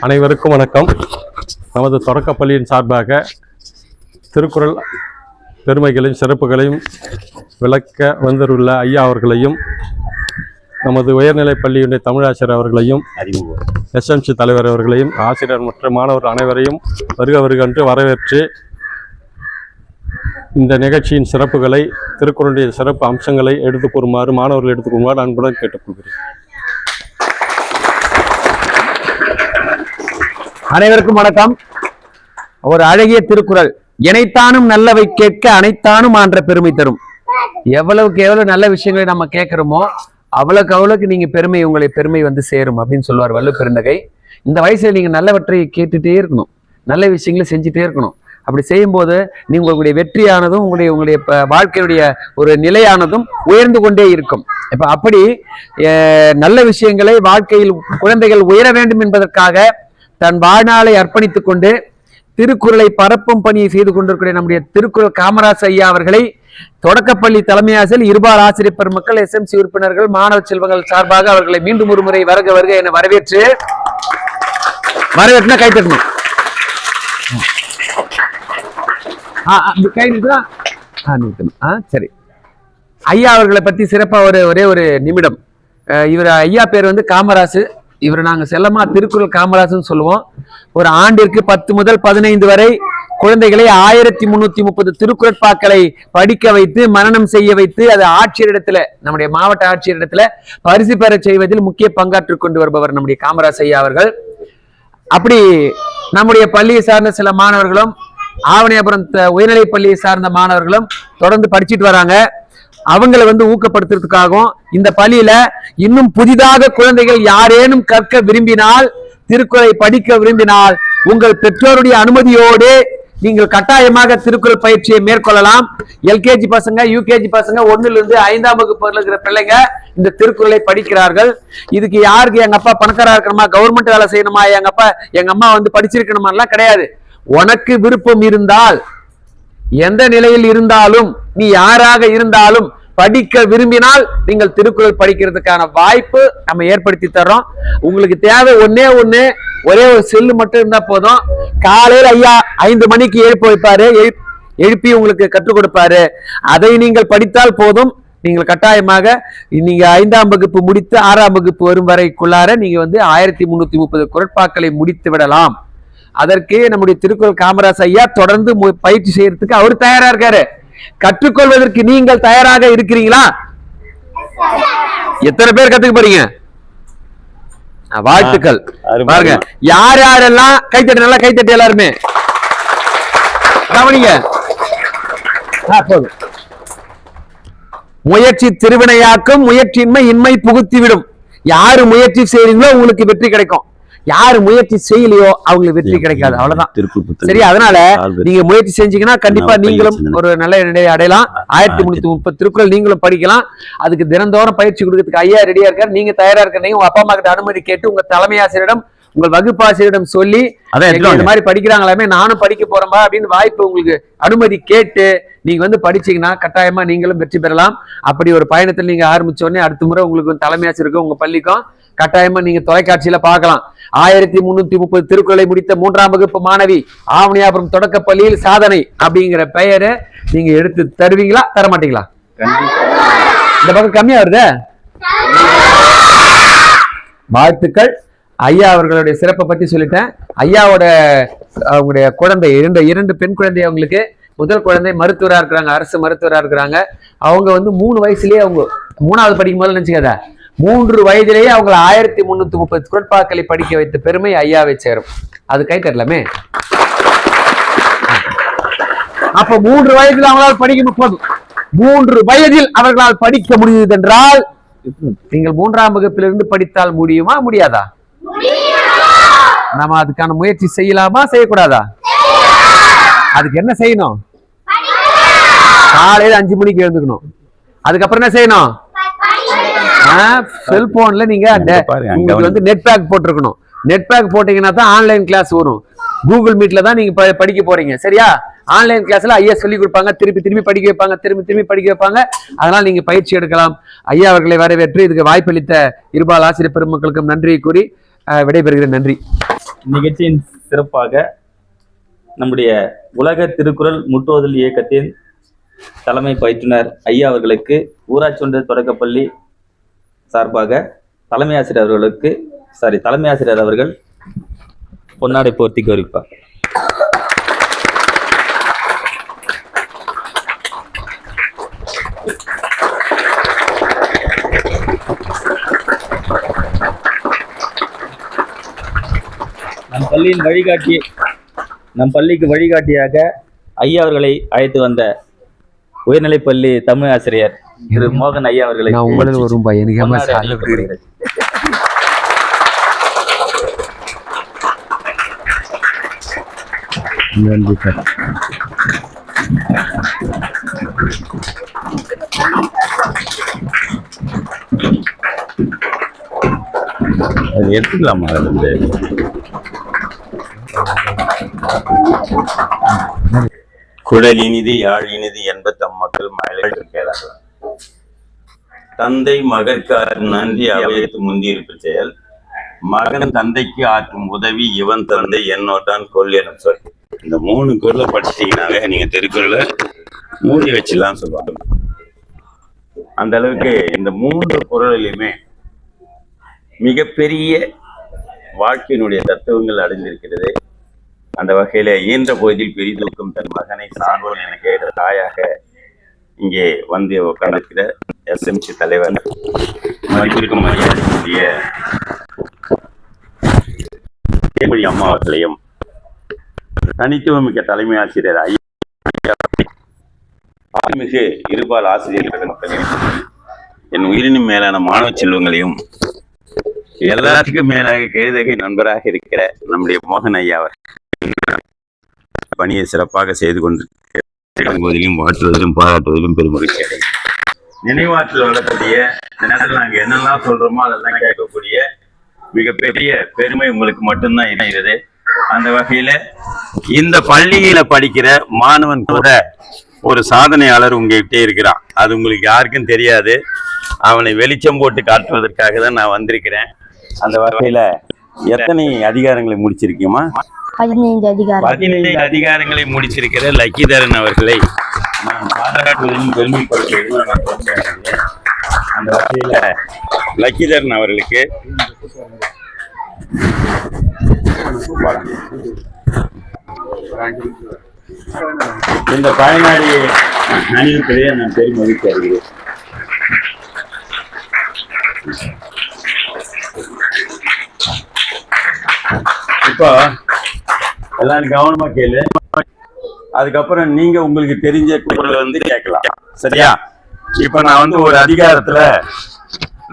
அனைவருக்கும் வணக்கம். நமது தொடக்கப்பள்ளியின் சார்பாக திருக்குறள் பெருமைகளையும் சிறப்புகளையும் விளக்க வந்துள்ள ஐயா அவர்களையும் நமது உயர்நிலைப் பள்ளியுடைய தமிழாசிரியர் அவர்களையும் எஸ்எம்சி தலைவர் அவர்களையும் ஆசிரியர் மற்றும் மாணவர் அனைவரையும் வருக வருகன்று வரவேற்று இந்த நிகழ்ச்சியின் சிறப்புகளை திருக்குறளுடைய சிறப்பு அம்சங்களை எடுத்துக் கூறுமாறு மாணவர்கள் எடுத்துக் கூறுமாறு அன்புடன் கேட்டுக்கொள்கிறேன். அனைவருக்கும் வணக்கம். ஒரு அழகிய திருக்குறள். இணைத்தானும் நல்லவை கேட்க அனைத்தானும் ஆன்ற பெருமை தரும். எவ்வளவுக்கு எவ்வளவு நல்ல விஷயங்களை நம்ம கேட்கிறோமோ அவ்வளவுக்கு அவ்வளவுக்கு நீங்க பெருமை உங்களை பெருமை வந்து சேரும் அப்படின்னு சொல்லுவார் வல்லு பெருந்தகை. இந்த வயசுல நீங்க நல்லவற்றை கேட்டுட்டே இருக்கணும். நல்ல விஷயங்களை செஞ்சுட்டே இருக்கணும். அப்படி செய்யும்போது நீங்க உங்களுடைய வெற்றியானதும் உங்களுடைய உங்களுடைய வாழ்க்கையுடைய ஒரு நிலையானதும் உயர்ந்து கொண்டே இருக்கும். இப்ப அப்படி நல்ல விஷயங்களை வாழ்க்கையில் குழந்தைகள் உயர வேண்டும் என்பதற்காக தன் வாழ்நாளை அர்ப்பணித்துக் கொண்டு திருக்குறளை பரப்பும் பணியை செய்து கொண்டிருக்கிற நம்முடைய திருக்குறள் காமராஜ் ஐயா அவர்களை. தொடக்கப்பள்ளி தலைமை ஆசிரியர் இருபால் ஆசிரியர் பெருமக்கள் எஸ்எம்சி உறுப்பினர்கள் மாணவ செல்வங்கள் சார்பாக அவர்களை மீண்டும் ஒரு முறை வருக வருக என வரவேற்று வரவேற்றுனா கை தட்டணும். ஆ, ஆ, கை ஆ நிறுத்தணும் ஆ சரி. ஐயா அவர்களை பத்தி சிறப்பா ஒரு ஒரே ஒரு நிமிடம். இவர் ஐயா பேர் வந்து காமராசு. இவர் நாங்கள் செல்லமா திருக்குறள் காமராசன் சொல்லுவோம். ஒரு ஆண்டிற்கு பத்து முதல் பதினைந்து வரை குழந்தைகளை ஆயிரத்தி முன்னூத்தி முப்பது திருக்குறட்பாக்களை படிக்க வைத்து மரணம் செய்ய வைத்து அது ஆட்சியரிடத்துல நம்முடைய மாவட்ட ஆட்சியரிடத்துல பரிசு பெற செய்வதில் முக்கிய பங்காற்று கொண்டு வருபவர் நம்முடைய காமராஜ் ஐயா அவர்கள். அப்படி நம்முடைய பள்ளியை சார்ந்த சில மாணவர்களும் ஆவணியாபுரத்தை உயர்நிலைப் பள்ளியை சார்ந்த மாணவர்களும் தொடர்ந்து படிச்சுட்டு வராங்க. அவங்களை வந்து ஊக்கப்படுத்துறதுக்காகவும் இந்த பள்ளியில இன்னும் புதிதாக குழந்தைகள் யாரேனும் கற்க விரும்பினால் திருக்குறளை படிக்க விரும்பினால் உங்கள் பெற்றோருடைய அனுமதியோடு நீங்கள் கட்டாயமாக திருக்குறள் பயிற்சியை மேற்கொள்ளலாம். எல்கேஜி பசங்க யூகேஜி பசங்க ஒண்ணுல இருந்து ஐந்தாம் வகுப்பு இருக்கிற பிள்ளைங்க இந்த திருக்குறளை படிக்கிறார்கள். இதுக்கு யாருக்கு எங்க அப்பா பணக்காரா இருக்கணுமா? கவர்மெண்ட் வேலை செய்யணுமா? எங்க அப்பா எங்க அம்மா வந்து படிச்சிருக்கணுமா எல்லாம் கிடையாது. உனக்கு விருப்பம் இருந்தால் எந்த நிலையில் இருந்தாலும் நீ யாராக இருந்தாலும் படிக்க விரும்பினால் நீங்கள் திருக்குறள் படிக்கிறதுக்கான வாய்ப்பு நம்ம ஏற்படுத்தி தர்றோம். உங்களுக்கு தேவை ஒன்னே ஒண்ணு ஒரே ஒரு செல்லு மட்டும் இருந்தா போதும். காலையில் ஐயா ஐந்து மணிக்கு எழுப்பி வைப்பாரு எழுப்பி உங்களுக்கு கற்றுக் கொடுப்பாரு. அதை நீங்கள் படித்தால் போதும். நீங்கள் கட்டாயமாக நீங்க ஐந்தாம் வகுப்பு முடித்து ஆறாம் வகுப்பு வரும் வரைக்குள்ளார நீங்க வந்து ஆயிரத்தி முன்னூத்தி முப்பது குரட்பாக்களை முடித்து விடலாம். அதற்கு நம்முடைய திருக்குறள் காமராஜ் ஐயா தொடர்ந்து பயிற்சி செய்யறதுக்கு அவர் தயாரா இருக்காரு. கற்றுக்கொள்வதற்கு நீங்கள் தயாராக இருக்கிறீங்களா? எத்தனை பேர் கத்துக்க போறீங்க? வாழ்த்துக்கள். பாருங்க. யார் யாரெல்லாம் கைத்தட்டு நல்லா கைத்தட்டு எல்லாருமே? கவனிங்க. முயற்சி திருவினையாக்கும் முயற்சியின்மை இன்மை புகுத்திவிடும். யாரு முயற்சி செய்றீங்களோ உங்களுக்கு வெற்றி கிடைக்கும். யாரு முயற்சி செய்யலையோ அவங்களுக்கு வெற்றி கிடைக்காது. அவ்வளவுதான். சரி அதனால. நீங்க முயற்சி செஞ்சீங்கன்னா கண்டிப்பா நீங்களும் ஒரு நல்ல நிலையை அடையலாம். ஆயிரத்தி முன்னூத்தி முப்பது திருக்குறள் நீங்களும் படிக்கலாம். அதுக்கு தினந்தோறும் பயிற்சி கொடுக்கறதுக்கு ஐயா ரெடியா இருக்காரு. நீங்க தயாரா இருக்கிறீங்க உங்க அப்பா அம்மா கிட்ட அனுமதி கேட்டு உங்க தலைமை ஆசிரியரிடம் உங்கள் வகுப்பாசிரியரிடம் சொல்லி இந்த மாதிரி படிக்கிறாங்களாமே நானும் படிக்க போறேன்பா அப்படின்னு வாய்ப்பு உங்களுக்கு அனுமதி கேட்டு நீங்க வந்து படிச்சீங்கன்னா கட்டாயமா நீங்களும் வெற்றி பெறலாம். அப்படி ஒரு பயணத்தில் நீங்க ஆரம்பிச்ச உடனே அடுத்த முறை உங்களுக்கு தலைமை ஆசிரியருக்கும் உங்க பள்ளிக்கும் கட்டாயமா நீங்க தொலைக்காட்சியில பார்க்கலாம். ஆயிரத்தி முன்னூத்தி முப்பது திருக்குறளை முடித்த மூன்றாம் வகுப்பு மாணவி ஆவணியாபுரம் தொடக்க பள்ளியில் சாதனை அப்படிங்கிற பெயரை நீங்க எடுத்து தருவீங்களா? தர மாட்டீங்களா இந்த பக்கம் கம்மியா வருது? வாழ்த்துக்கள். ஐயா அவர்களுடைய சிறப்பை பத்தி சொல்லிட்டேன். ஐயாவோட அவங்களுடைய குழந்தை இரண்டு இரண்டு பெண் குழந்தை அவங்களுக்கு. முதல் குழந்தை மருத்துவரா இருக்கிறாங்க அரசு மருத்துவரா இருக்கிறாங்க. அவங்க வந்து மூணு வயசுலயே அவங்க மூணாவது படிக்கும் போது நினைச்சுக்காத. மூன்று வயதிலேயே அவங்களை ஆயிரத்தி முன்னூத்தி முப்பது குரட்பாக்களை படிக்க வைத்த பெருமை ஐயாவை சேரும். அது கை தரலாமே அப்ப மூன்று வயதில் அவங்களால் படிக்க போதும். மூன்று வயதில் அவர்களால் படிக்க முடியுது என்றால் நீங்கள் மூன்றாம் வகுப்பிலிருந்து படித்தால் முடியுமா முடியாதா? நாம அதுக்கான முயற்சி செய்யலாமா செய்யக்கூடாதா? அதுக்கு என்ன செய்யணும்? காலையில அஞ்சு மணிக்கு எழுந்துக்கணும். அதுக்கப்புறம் என்ன செய்யணும்? செல்போன்ல நீங்க உங்களுக்கு வந்து நெட் பேக் போட்டிருக்கணும். நெட் பேக் போட்டீங்கன்னா தான் ஆன்லைன் கிளாஸ் வரும். கூகுள் மீட்ல தான் நீங்க ப- படிக்க போறீங்க. சரியா? ஆன்லைன் கிளாஸ்ல ஐயா சொல்லி கொடுப்பாங்க. திருப்பி திருப்பி படிக்க வைப்பாங்க. திருப்பி திருப்பி படிக்க வைப்பாங்க. அதனால நீங்க பயிற்சி எடுக்கலாம். ஐயா அவர்களை வரவேற்று இதுக்கு வாய்ப்பளித்த இருபால் ஆசிரியர் பெருமக்களுக்கும் நன்றியை கூறி அஹ், விடைபெறுகிறேன். நன்றி. நிகழ்ச்சியின் சிறப்பாக நம்முடைய உலக திருக்குறள் முற்றோதல் இயக்கத்தின் தலைமை பயிற்றுனர் ஐயா அவர்களுக்கு ஊராட்சி ஒன்றிய தொடக்கப்பள்ளி சார்பாக தலைமை ஆசிரியர் அவர்களுக்கு சாரி தலைமை ஆசிரியர் அவர்கள் பொன்னாடை போர்த்தி கௌரிப்பார். நம் பள்ளியின் வழிகாட்டி நம் பள்ளிக்கு வழிகாட்டியாக ஐயா அவர்களை அழைத்து வந்த உயர்நிலைப்பள்ளி தமிழ் ஆசிரியர் திரு மோகன் ஐயா அவர்களை நான் உங்களில் ஒரு ரூபாய் எனக்கு ஏமா சாலை அணிவிக்கப்படுகிறது. நன்றி சார். அது எடுத்துக்கலாமா அதுல இருந்து குழல் இனிது தந்தை மகற்கார் நன்றி அவையத்து முந்தியிருப்பு செயல். மகன் தந்தைக்கு ஆற்றும் உதவி இவன் தந்தை என்னோட்டான் கொல் எனும் சொல். இந்த மூணு குரலை படிச்சிட்டீங்கனாவே நீங்க திருக்குறளை மூடி வச்சிடலாம் சொல்லுவாங்க. அந்த அளவுக்கு இந்த மூன்று குரலிலுமே மிகப்பெரிய வாழ்க்கையினுடைய தத்துவங்கள் அடைந்திருக்கிறது. அந்த வகையில இயன்ற போதில் பெரிதூக்கும் தன் மகனை சான்றோன் என கேட்ட தாயாக இங்கே வந்து உட்கார்ந்திருக்கிற எஸ்எம்சி தலைவர் மதிப்பிற்கு மரியாதைக்குரிய தேமொழி அம்மா அவர்களையும் தனித்துவமிக்க தலைமை ஆசிரியர் ஐயா ஆர்மிகு இருபால் ஆசிரியர்கள் என் உயிரினும் மேலான மாணவ செல்வங்களையும் எல்லாத்துக்கும் மேலாக கெழுதகை நண்பராக இருக்கிற நம்முடைய மோகன் ஐயா அவர் பணியை சிறப்பாக செய்து கொண்டு போதிலும் வாழ்த்துவதிலும் பாராட்டுவதிலும் பெருமகிழ்ச்சி நினைவாற்றல் வளர்க்கக்கூடிய இந்த நேரத்தில் நாங்க என்னெல்லாம் சொல்றோமோ அதெல்லாம் கேட்கக்கூடிய மிகப்பெரிய பெருமை உங்களுக்கு மட்டும்தான் இணைகிறது அந்த வகையில இந்த பள்ளியில படிக்கிற மாணவன் கூட ஒரு சாதனையாளர் உங்ககிட்ட இருக்கிறான். அது உங்களுக்கு யாருக்கும் தெரியாது. அவனை வெளிச்சம் போட்டு காட்டுவதற்காக தான் நான் வந்திருக்கிறேன். அந்த வகையில எத்தனை அதிகாரங்களை முடிச்சிருக்கீமா? பதினைந்து அதிகாரம் பதினைந்து அதிகாரங்களை முடிச்சிருக்கிற லக்கிதரன் அவர்களை நான் பாராட்டுவதிலும் பெருமைப்படுத்துவதிலும் நான் அந்த வகையில லக்கிதரன் அவர்களுக்கு. இந்த பயனாளி அணிவிப்பதே நான் பெருமகிழ்ச்சி அடைகிறேன். இப்போ எல்லாரும் கவனமா கேளு. அதுக்கப்புறம் நீங்க உங்களுக்கு தெரிஞ்ச குரல் வந்து கேட்கலாம். சரியா? இப்ப நான் வந்து ஒரு அதிகாரத்துல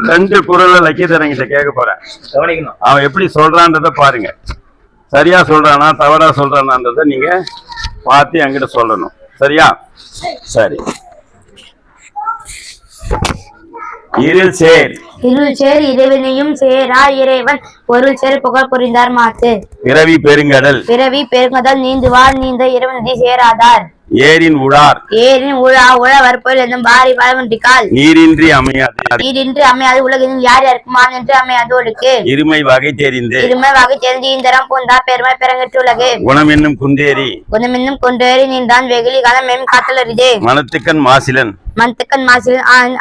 ரெண்டு குரலை லக்கியதரங்கிட்ட கேட்க போறேன். கவனிக்கணும். அவன் எப்படி சொல்றான்றத பாருங்க. சரியா சொல்றானா தவறா சொல்றானான்றத நீங்க பார்த்து என்கிட்ட சொல்லணும். சரியா? சரி. இருள் சேர். இருள் சேர் இறைவனையும் சேரா இறைவன். பொருள் சேர் புகழ் புரிந்தார் மாத்து பிறவி பெருங்கடல். பிறவி பெருங்கதல் நீந்துவார் நீந்த இறைவனதி சேராதார். ஏரின் உடார் ஏரின் உழா உழ வற்பொருள் என்னும் பாரி பழமன்றிக்கால் நீரின்றி அமையாது. நீரின்றி அமையாது உலகில் யார் யாருக்குமான் என்று அமையாது ஒடுக்கு இருமை வகை தெரிந்து இருமை வகை தெரிந்து இந்தரம் பூந்தா பெருமை பெறங்கற்று உலகு. குணம் என்னும் குந்தேரி குணமென்னும் கொண்டேறி நின்றான் வெகுளி காலம் மேம் காத்தலரிதே மனத்துக்கண் மாசிலன். மந்தக்கன் மாசில்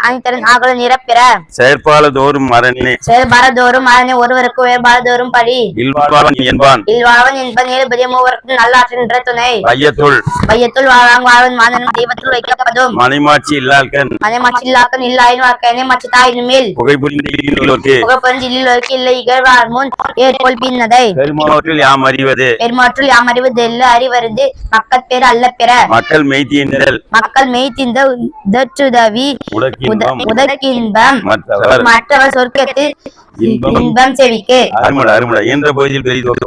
அணித்தரன் ஆகல நிரப்பிற. செயற்பால தோறும் மரணே செயல்பாரதோறும் அதனை ஒருவருக்கு வேறுபாடுதோறும் பழி. இல்வாழ்வன் என்பான். இல்வாழ்வன் என்பன் ஏழுபதிய மூவருக்கும் நல்லாற்றின்ற துணை. ஐயத்துள் வையத்துள் வாழ்வாங் வாழ்வன் மாதனும் தெய்வத்துள் வைக்கப்படும். மனைமாட்சி இல்லாள்கண் மனை மச்சில்லாக்கன் இல்லாயின் வாக்கனை மச்சி தாயின் மேல் புகைபுரிந்தோர்க்கு புகப்பொருஞ்சில் இல்லை இகழ்வார் முன் ஏற்கொள் பின்னதை. பெருமாவற்றில் யாம் அறிவது? பெருமாற்றுள் யாம் அறிவது? எல்ல அறிவருந்து மக்கட்பேர் அல்ல பெற. மக்கள் மெய்த்தீண்டல் மக்கள் மெய்த்திந்த உலகின்பம் உதக்கின்பம். மற்றவர் மற்றவர் சொர்க்கத்து இன்பம். செவிக்கு. என்ற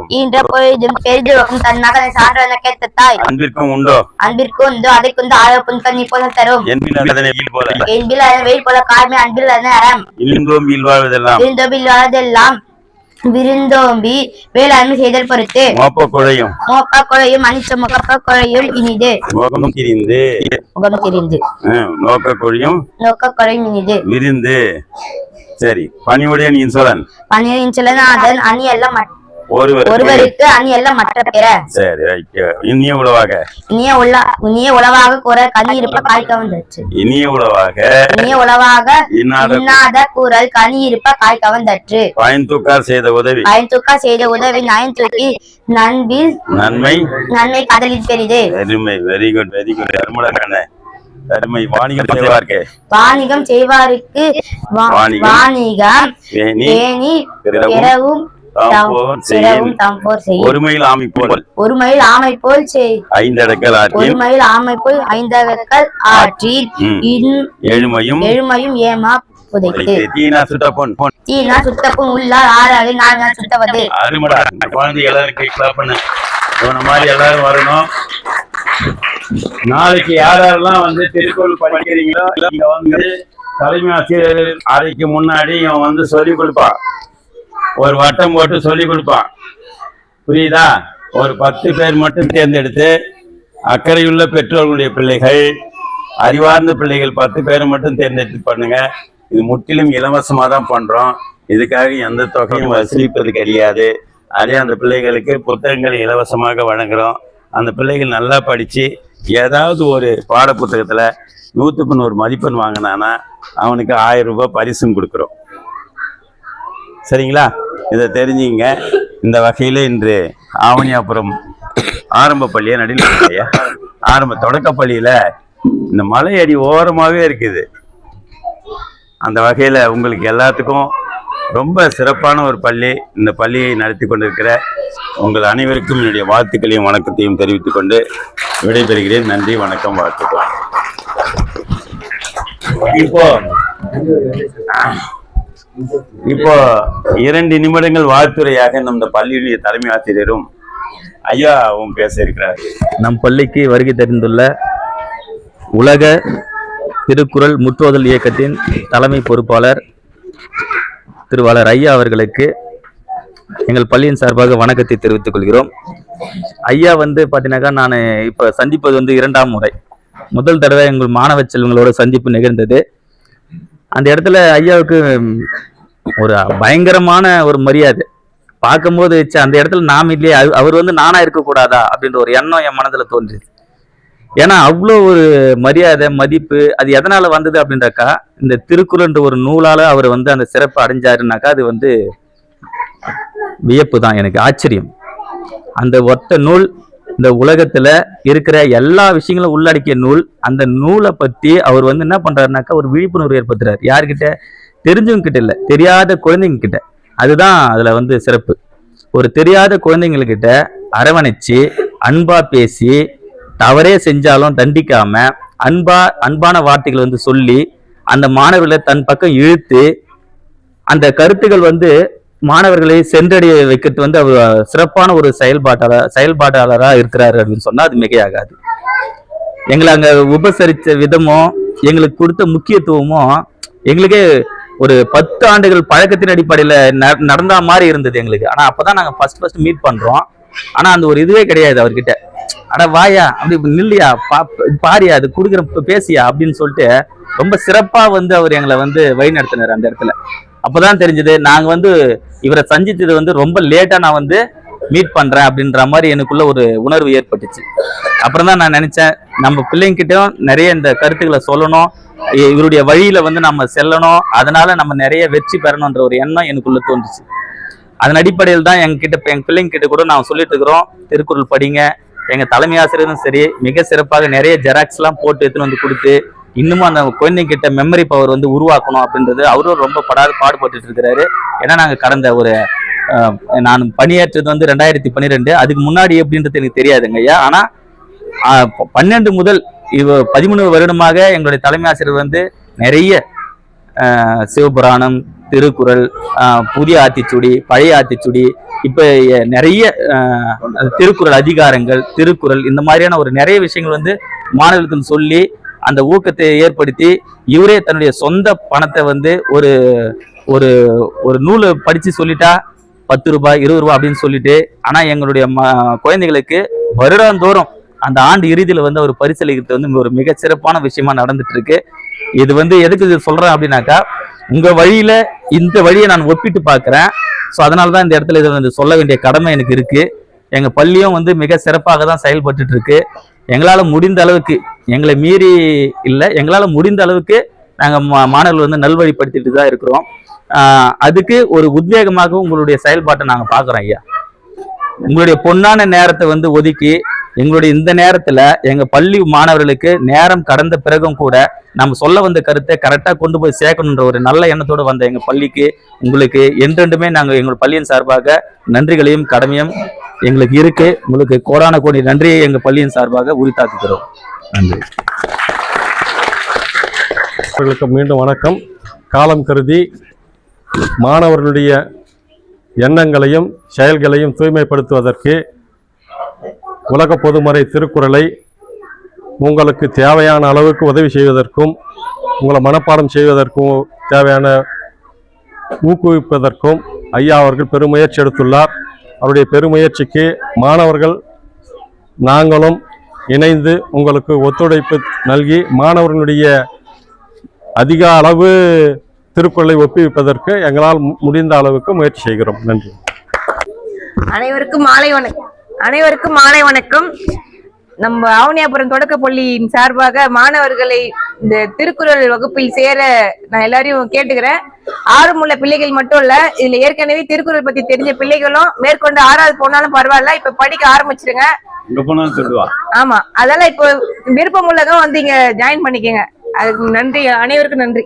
ஈன்ற பொழுதும் பெரிதும் தன் மகனை சான்றன கேட்ட தாய் அன்பிற்கும் உண்டோ? அன்பிற்கு உண்டு? அதற்குந்து ஆழ புண்கள் நீ போல தரும். என்பின் அதனை வீல் போல. என்பில் அதன் வெயில் போல காய்மை அன்பில் அதன் அறம். இன்பம் வீழ்வாழ்வதெல்லாம் இருந்தோபில் வாழ்தெல்லாம் விருந்தோம்பி வேளாண்மை செய்தல் பொறுத்து மோப்ப குழையும். மோப்ப குழையும் அனிச்ச முகப்ப குழையும் இனிது. முகம் திரிந்து முகம் தெரிந்து நோக்க குழியும் நோக்க குழையும் இனிது. விருந்து. சரி பணிவுடைய இன்சொலன் பன்னிரின் சிலநாதன் அணி எல்லாம் ஒருவருக்கு எல்லாம் மற்ற பிற சரி ரைட் இனிய உளவாக. இனிய உள்ள இனிய உளவாக கூற கனி இருப்ப காய்க்க வந்தச்சு. இனிய உளவாக. இனிய உளவாக இன்னாத கூறல் கனி இருப்ப காய்க்க வந்தற்று பயன்தூக்கார் செய்த உதவி. பயன்தூக்கா செய்த உதவி நயன் தூக்கி நண்பில் நன்மை. நன்மை காதலில் பெரிது. அருமை வெரி குட் வெரி குட் அருமலக்கான அருமை வாணிகம் செய்வார்க்கு. வாணிகம் செய்வாருக்கு வாணிகம். வேணி பிறவும் ஒருமையில் ஆமை போல். ஒரு மயில் ஆமை போல் செய். ஐந்தடக்கல் ஒரு ஆற்றின் மயில் ஆமை போல் ஐந்தகற்கள் ஆற்றில் எழுமையும் எழுமையும் ஏமா புதைத்து. தீனா தீனா சுத்தப்பும் உள்ளார் ஆறாறு சுத்தவது அருமடா இந்த குழந்தை எல்லாரும் கை கிளாப் பண்ணு. இவன மாதிரி எல்லாரும் வரணும். நாளைக்கு யார் யாரெல்லாம் வந்து திருக்குறள் படிக்கிறீங்களோ இங்க வந்து தலைமை ஆசிரியர் அறைக்கு முன்னாடி இவன் வந்து சொல்லி கொடுப்பான் ஒரு வட்டம் போட்டு சொல்லி கொடுப்பான். புரியுதா? ஒரு பத்து பேர் மட்டும் தேர்ந்தெடுத்து அக்கறையுள்ள பெற்றோர்களுடைய பிள்ளைகள் அறிவார்ந்த பிள்ளைகள் பத்து பேரை மட்டும் தேர்ந்தெடுத்து பண்ணுங்க. இது முற்றிலும் இலவசமாக தான் பண்ணுறோம் இதுக்காக எந்த தொகையும் வசூலிப்பது கிடையாது. அதே அந்த பிள்ளைகளுக்கு புத்தகங்களை இலவசமாக வழங்குறோம். அந்த பிள்ளைகள் நல்லா படித்து ஏதாவது ஒரு பாட புத்தகத்தில் நூற்றுக்கு நூறு மதிப்பெண் வாங்கினானா அவனுக்கு ஆயிரம் ரூபாய் பரிசும் கொடுக்குறோம். சரிங்களா? இதை தெரிஞ்சுங்க. இந்த வகையில் இன்று ஆவணியாபுரம் ஆரம்ப பள்ளியை நடுநிலையா ஆரம்ப தொடக்க பள்ளியில் இந்த மலை அடி ஓரமாகவே இருக்குது. அந்த வகையில் உங்களுக்கு எல்லாத்துக்கும் ரொம்ப சிறப்பான ஒரு பள்ளி. இந்த பள்ளியை நடத்தி கொண்டிருக்கிற உங்கள் அனைவருக்கும் என்னுடைய வாழ்த்துக்களையும் வணக்கத்தையும் தெரிவித்துக் கொண்டு விடைபெறுகிறேன். நன்றி வணக்கம் வாழ்த்துக்கள். இப்போ இப்போ இரண்டு நிமிடங்கள் வாழ்த்துறையாக நம் பள்ளியுடைய தலைமை ஆசிரியரும் ஐயாவும் பேச இருக்கிறார். நம் பள்ளிக்கு வருகை தெரிந்துள்ள உலக திருக்குறள் முற்றோதல் இயக்கத்தின் தலைமை பொறுப்பாளர் திருவாளர் ஐயா அவர்களுக்கு எங்கள் பள்ளியின் சார்பாக வணக்கத்தை தெரிவித்துக் கொள்கிறோம். ஐயா வந்து பார்த்தீங்கன்னாக்கா நான் இப்போ சந்திப்பது வந்து இரண்டாம் முறை. முதல் தடவை எங்கள் மாணவ செல்வங்களோட சந்திப்பு நிகழ்ந்தது. அந்த இடத்துல ஐயாவுக்கு ஒரு பயங்கரமான ஒரு மரியாதை. பார்க்கும்போது அந்த இடத்துல நாம் இல்லையே அவர் வந்து நானா இருக்கக்கூடாதா? அப்படின்ற ஒரு எண்ணம் என் மனதில் தோன்றுது ஏன்னா அவ்வளோ ஒரு மரியாதை மதிப்பு அது எதனால வந்தது அப்படின்றக்கா இந்த திருக்குறள்ன்ற ஒரு நூலால அவர் வந்து அந்த சிறப்பு அடைஞ்சாருனாக்கா அது வந்து வியப்பு தான் எனக்கு ஆச்சரியம். அந்த ஒத்த நூல் இந்த உலகத்துல இருக்கிற எல்லா விஷயங்களும் உள்ளடக்கிய நூல். அந்த நூலை பத்தி அவர் வந்து என்ன பண்றாருனாக்கா ஒரு விழிப்புணர்வு ஏற்படுத்துறாரு. யாருக்கிட்ட தெரிஞ்சவங்க கிட்ட இல்ல. தெரியாத குழந்தைங்க கிட்ட. அதுதான் அதுல வந்து சிறப்பு. ஒரு தெரியாத குழந்தைங்கக்கிட்ட அரவணைச்சு அன்பா பேசி தவறே செஞ்சாலும் தண்டிக்காம அன்பா அன்பான வார்த்தைகள் வந்து சொல்லி அந்த மாணவர்களை தன் பக்கம் இழுத்து அந்த கருத்துக்கள் வந்து மாணவர்களை சென்றடைய வைக்கிறது வந்து அவர் சிறப்பான ஒரு செயல்பாட்டாளர் செயல்பாட்டாளராக இருக்கிறாரு அப்படின்னு சொன்னால் அது மிகையாகாது. எங்களை அங்க உபசரித்த விதமும் எங்களுக்கு கொடுத்த முக்கியத்துவமும் எங்களுக்கே ஒரு பத்து ஆண்டுகள் பழக்கத்தின் அடிப்படையில ந- நடந்தா மாதிரி இருந்தது எங்களுக்கு. ஆனால் அப்போ தான் நாங்கள் ஃபர்ஸ்ட் ஃபர்ஸ்ட் மீட் பண்றோம். ஆனால் அந்த ஒரு இதுவே கிடையாது அவர்கிட்ட. அட வாயா அப்படி நில்லையா பா பாரியா அது கொடுக்குற பேசியா அப்படின்னு சொல்லிட்டு ரொம்ப சிறப்பாக வந்து அவர் எங்களை வந்து வழி நடத்தினார் அந்த இடத்துல. அப்பதான் தெரிஞ்சது நாங்கள் வந்து இவரை சந்தித்தது வந்து ரொம்ப லேட்டாக நான் வந்து மீட் பண்ணுறேன் அப்படின்ற மாதிரி எனக்குள்ள ஒரு உணர்வு ஏற்பட்டுச்சு. அப்புறம் தான் நான் நினச்சேன் நம்ம பிள்ளைங்கிட்டும் நிறைய இந்த கருத்துக்களை சொல்லணும் இவருடைய வழியில் வந்து நம்ம செல்லணும் அதனால் நம்ம நிறைய வெற்றி பெறணுன்ற ஒரு எண்ணம் எனக்குள்ள தோன்றுச்சு. அதன் அடிப்படையில் தான் எங்ககிட்ட இப்போ எங்கள் பிள்ளைங்க கிட்ட கூட நான் சொல்லிட்டு இருக்கிறோம் திருக்குறள் படிங்க எங்கள் தலைமை ஆசிரியரும் சரி மிக சிறப்பாக நிறைய ஜெராக்ஸ்லாம் போட்டு எடுத்துன்னு வந்து கொடுத்து இன்னமும் அந்த குழந்தைங்க கிட்ட மெமரி பவர் வந்து உருவாக்கணும் அப்படின்றது அவரும் ரொம்ப படாது பாடுபட்டு இருக்கிறாரு. ஏன்னா நாங்க கடந்த ஒரு நான் பணியாற்றது வந்து ரெண்டாயிரத்தி பன்னிரெண்டு. அதுக்கு முன்னாடி எப்படின்றது எனக்கு தெரியாதுங்க ஐயா. ஆனா பன்னெண்டு முதல் இவ பதிமூணு வருடமாக எங்களுடைய தலைமை ஆசிரியர் வந்து நிறைய சிவபுராணம் திருக்குறள் புதிய ஆத்திச்சுடி பழைய ஆத்திச்சுடி இப்போ நிறைய திருக்குறள் அதிகாரங்கள் திருக்குறள் இந்த மாதிரியான ஒரு நிறைய விஷயங்கள் வந்து மாணவர்களுக்கு சொல்லி அந்த ஊக்கத்தை ஏற்படுத்தி இவரே தன்னுடைய சொந்த பணத்தை வந்து ஒரு ஒரு ஒரு நூலை படித்து சொல்லிட்டா பத்து ரூபாய் இருபது ரூபாய் அப்படின்னு சொல்லிட்டு ஆனால் எங்களுடைய ம- குழந்தைகளுக்கு வருடாந்தோறும் அந்த ஆண்டு இறுதியில் வந்து அவர் பரிசளிக்கிறது வந்து ஒரு மிக சிறப்பான விஷயமா நடந்துட்டு இருக்கு இது வந்து எதுக்கு இது சொல்கிறேன் அப்படின்னாக்கா உங்கள் வழியில் இந்த வழியை நான் ஒப்பிட்டு பார்க்குறேன். ஸோ அதனால தான் இந்த இடத்துல இதை வந்து சொல்ல வேண்டிய கடமை எனக்கு இருக்குது எங்கள் பள்ளியும் வந்து மிக சிறப்பாக தான் செயல்பட்டு இருக்கு எங்களால் முடிந்த அளவுக்கு எங்களை மீறி இல்லை. எங்களால் முடிந்த அளவுக்கு நாங்கள் மா- மாணவர்கள் வந்து நல்வழிப்படுத்திட்டு தான் இருக்கிறோம். அதுக்கு ஒரு உத்வேகமாக உங்களுடைய செயல்பாட்டை நாங்கள் பார்க்குறோம் ஐயா. உங்களுடைய பொன்னான நேரத்தை வந்து ஒதுக்கி எங்களுடைய இந்த நேரத்துல எங்க பள்ளி மாணவர்களுக்கு நேரம் கடந்த பிறகும் கூட நம்ம சொல்ல வந்த கருத்தை கரெக்டா கொண்டு போய் சேர்க்கணுன்ற ஒரு நல்ல எண்ணத்தோடு வந்த எங்க பள்ளிக்கு உங்களுக்கு என்றென்றுமே நாங்கள் எங்கள் பள்ளியின் சார்பாக நன்றிகளையும் கடமையும் எங்களுக்கு இருக்கு. உங்களுக்கு கோடான கோடி நன்றியை எங்க பள்ளியின் சார்பாக உரித்தாக்குகிறோம். நன்றி. அவர்களுக்கு மீண்டும் வணக்கம். காலம் கருதி மாணவர்களுடைய எண்ணங்களையும் செயல்களையும் தூய்மைப்படுத்துவதற்கு உலக பொதுமறை திருக்குறளை உங்களுக்கு தேவையான அளவுக்கு உதவி செய்வதற்கும் உங்களை மனப்பாடம் செய்வதற்கும் தேவையான ஊக்குவிப்பதற்கும் ஐயா அவர்கள் பெருமுயற்சி எடுத்துள்ளார். அவருடைய பெருமுயற்சிக்கு மாணவர்கள் நாங்களும் இணைந்து உங்களுக்கு ஒத்துழைப்பு நல்கி மாணவர்களுடைய அதிக அளவு திருக்குறளை ஒப்புவிப்பதற்கு எங்களால் முடிந்த அளவுக்கு முயற்சி செய்கிறோம். நன்றி. அனைவருக்கும் மாலை வணக்கம் அனைவருக்கும் மாலை வணக்கம். நம்ம ஆவணியாபுரம் தொடக்க பள்ளியின் சார்பாக மாணவர்களை இந்த திருக்குறள் வகுப்பில் சேர நான் எல்லாரையும் கேட்டுக்கிறேன். ஆர்வமுள்ள பிள்ளைகள் மட்டும் இல்ல இதுல ஏற்கனவே திருக்குறள் பத்தி தெரிஞ்ச பிள்ளைகளும் மேற்கொண்டு ஆறாவது போனாலும் பரவாயில்ல இப்ப படிக்க ஆரம்பிச்சிருங்க. ஆமா அதெல்லாம் இப்போ விருப்பம் உள்ளவங்க வந்து இங்க ஜாயின் பண்ணிக்கங்க. அதுக்கு நன்றி அனைவருக்கும் நன்றி.